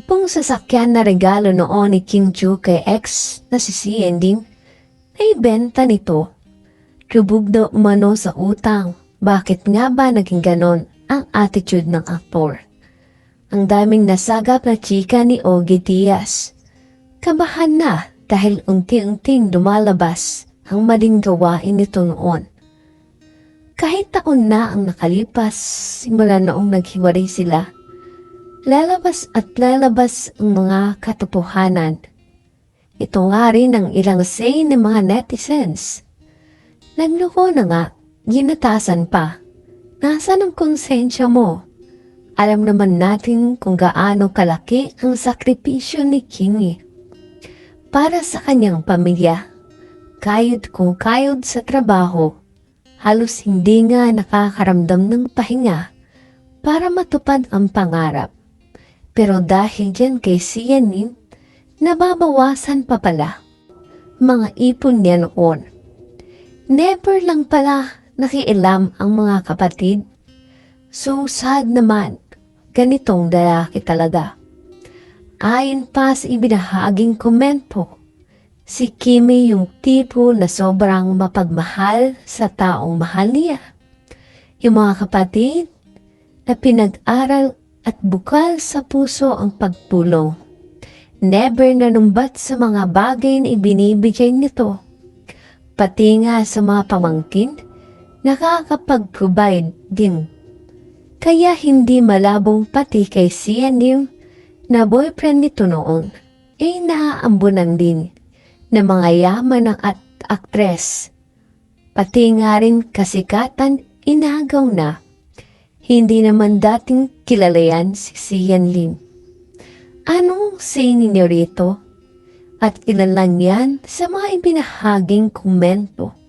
pong sasakyan na regalo noon ni King Ju kay ex na si Sian Lim, naibenta nito. Lubog daw umano sa utang. Bakit nga ba naging ganon ang attitude ng aktor? Ang daming nasagap na chika ni Ogie Diaz. Kabahan na dahil unti-unting lumalabas ang maling gawain nito noon. Kahit taon na ang nakalipas simula noong naghiwalay sila, lalabas at lalabas ang mga katotohanan. Ito nga rin ang ilang say ng mga netizens. Nagloko na nga, ginatasan pa. Nasaan ang konsensya mo? Alam naman natin kung gaano kalaki ang sakripisyo ni Kingi. Para sa kanyang pamilya, kayod kung kayod sa trabaho, halos hindi nga nakakaramdam ng pahinga para matupad ang pangarap. Pero dahil dyan kay Sianin, nababawasan pa pala. Mga ipon niya noon. Never lang pala nakialam ang mga kapatid. So sad naman, ganitong lalaki talaga. Ayon pa sa ibinahaging komento, si Kimi yung tipo na sobrang mapagmahal sa taong mahal niya. Yung mga kapatid na pinag-aral at bukal sa puso ang pagpulong. Never nanumbat sa mga bagay na ibinibigay nito. Pati nga sa mga pamangkin, nakakapag-provide din. Kaya hindi malabong pati kay Lim na boyfriend nito noon, ay naaambunan din ng mga yaman ng at aktres. Pati nga rin kasikatan inagaw na. Hindi naman dating kilalayan si Sian Lim. Anong say ninyo rito? At ilan yan sa mga ibinahaging komento.